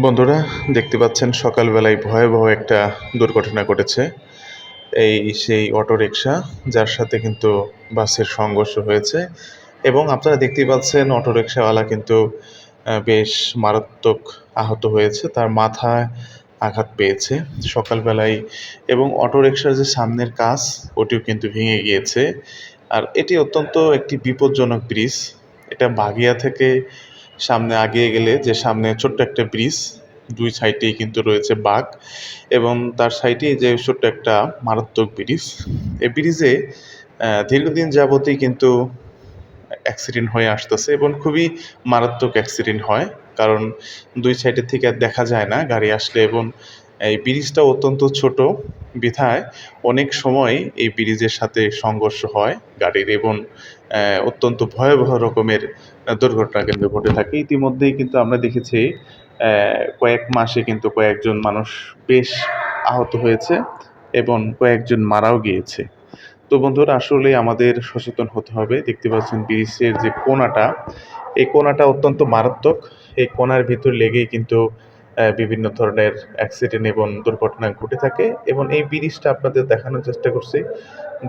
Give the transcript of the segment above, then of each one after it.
বন্ধুরা, দেখতে পাচ্ছেন সকালবেলায় ভয়াবহ একটা দুর্ঘটনা ঘটেছে। এই সেই অটোরিকশা, যার সাথে কিন্তু বাসের সংঘর্ষ হয়েছে এবং আপনারা দেখতে পাচ্ছেন অটোরিকশাওয়ালা কিন্তু বেশ মারাত্মক আহত হয়েছে, তার মাথায় আঘাত পেয়েছে সকালবেলায় এবং অটোরিকশার যে সামনের কাজ ওটিও কিন্তু ভেঙে গিয়েছে। আর এটি অত্যন্ত একটি বিপজ্জনক ব্রিজ, এটা বাগিয়া থেকে সামনে আগিয়ে গেলে যে সামনে ছোট্ট একটা ব্রিজ, দুই সাইডেই কিন্তু রয়েছে বাঘ এবং তার সাইডে যে ছোট্ট একটা মারাত্মক ব্রিজ। এই ব্রিজে দীর্ঘদিন যাবতই কিন্তু অ্যাক্সিডেন্ট হয়ে আসতেছে এবং খুবই মারাত্মক অ্যাক্সিডেন্ট হয়। কারণ দুই সাইডের থেকে আর দেখা যায় না গাড়ি আসলে এবং এই ব্রিজটা অত্যন্ত ছোট বিধায় অনেক সময় এই ব্রিজের সাথে সংঘর্ষ হয় গাড়ির এবং অত্যন্ত ভয়াবহ রকমের দুর্ঘটনা কিন্তু ঘটে থাকে। ইতিমধ্যেই কিন্তু আমরা দেখেছি কয়েক মাসে কিন্তু কয়েকজন মানুষ বেশ আহত হয়েছে এবং কয়েকজন মারাও গিয়েছে। তো বন্ধুরা, আসলে আমাদের সচেতন হতে হবে। দেখতে পাচ্ছেন ব্রিজের যে কোনাটা, এই কোনাটা অত্যন্ত মারাত্মক। এই কোনার ভিতর লেগেই কিন্তু বিভিন্ন ধরনের অ্যাক্সিডেন্ট এবং দুর্ঘটনা ঘটে থাকে এবং এই ব্রিজটা আপনাদের দেখানোর চেষ্টা করছি।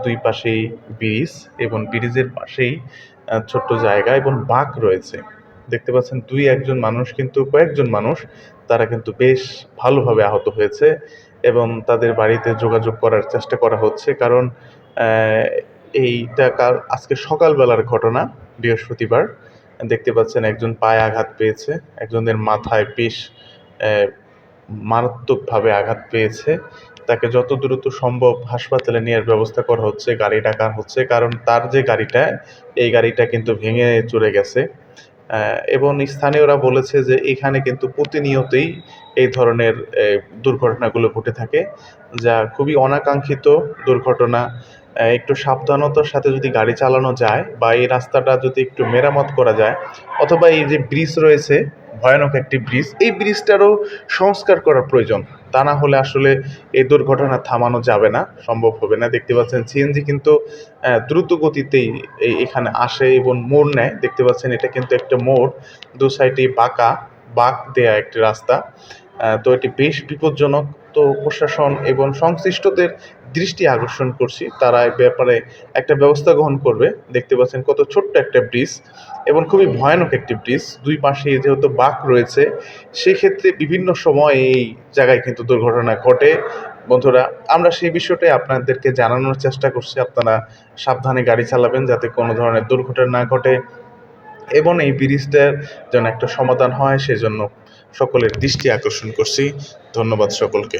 দুই পাশেই ব্রিজ এবং ব্রিজের পাশেই ছোট্ট জায়গা এবং বাঁক রয়েছে। দেখতে পাচ্ছেন দুই একজন মানুষ কিন্তু কয়েকজন মানুষ, তারা কিন্তু বেশ ভালোভাবে আহত হয়েছে এবং তাদের বাড়িতে যোগাযোগ করার চেষ্টা করা হচ্ছে কারণ এইটা কাল, আজকে সকালবেলার ঘটনা, বৃহস্পতিবার। দেখতে পাচ্ছেন একজন পায়ে আঘাত পেয়েছে, একজনের মাথায় বেশ মারাত্মকভাবে আঘাত পেয়েছে। তাকে যত দ্রুত সম্ভব হাসপাতালে নেওয়ার ব্যবস্থা করা হচ্ছে গাড়ি ডাকা হচ্ছে, কারণ তার যে গাড়িটা, এই গাড়িটা কিন্তু ভেঙে চলে গেছে। এবং স্থানীয়রা বলেছে যে এখানে কিন্তু প্রতিনিয়তই এই ধরনের দুর্ঘটনাগুলো ঘটে থাকে, যা খুবই অনাকাঙ্ক্ষিত দুর্ঘটনা। একটু সাবধানতার সাথে যদি গাড়ি চালানো যায় বা এই রাস্তাটা যদি একটু মেরামত করা যায়, অথবা এই যে ব্রিজ রয়েছে ভয়ানক একটি ব্রিজ। এই ব্রিজটারও সংস্কার করার প্রয়োজন। তা না হলে আসলে এই দুর্ঘটনা থামানো যাবে না, সম্ভব হবে না। দেখতে পাচ্ছেন সিএনজি কিন্তু দ্রুত গতিতেই এখানে আসে এবং মোড় নেয়। দেখতে পাচ্ছেন এটা কিন্তু একটা মোড়। দু সাইডে বাঁকা, বাঁক দেয়া একটি রাস্তা। তো এটি বেশ বিপজ্জনক। তো প্রশাসন এবং সংশ্লিষ্টদের দৃষ্টি আকর্ষণ করছি। তারা এই ব্যাপারে একটা ব্যবস্থা গ্রহণ করবে। দেখতে পাচ্ছেন কত ছোট্ট একটা ব্রিজ এবং খুবই ভয়ানক একটি ব্রিজ। দুই পাশে যেহেতু বাঁক রয়েছে, সেক্ষেত্রে বিভিন্ন সময় এই জায়গায় কিন্তু দুর্ঘটনা ঘটে। বন্ধুরা, আমরা সেই বিষয়টাই আপনাদেরকে জানানোর চেষ্টা করছি। আপনারা সাবধানে গাড়ি চালাবেন যাতে কোনো ধরনের দুর্ঘটনা না ঘটে এবং এই ব্রিজটার যেন একটা সমাধান হয়, সেজন্য সকলের দৃষ্টি আকর্ষণ করছি। ধন্যবাদ সকলকে।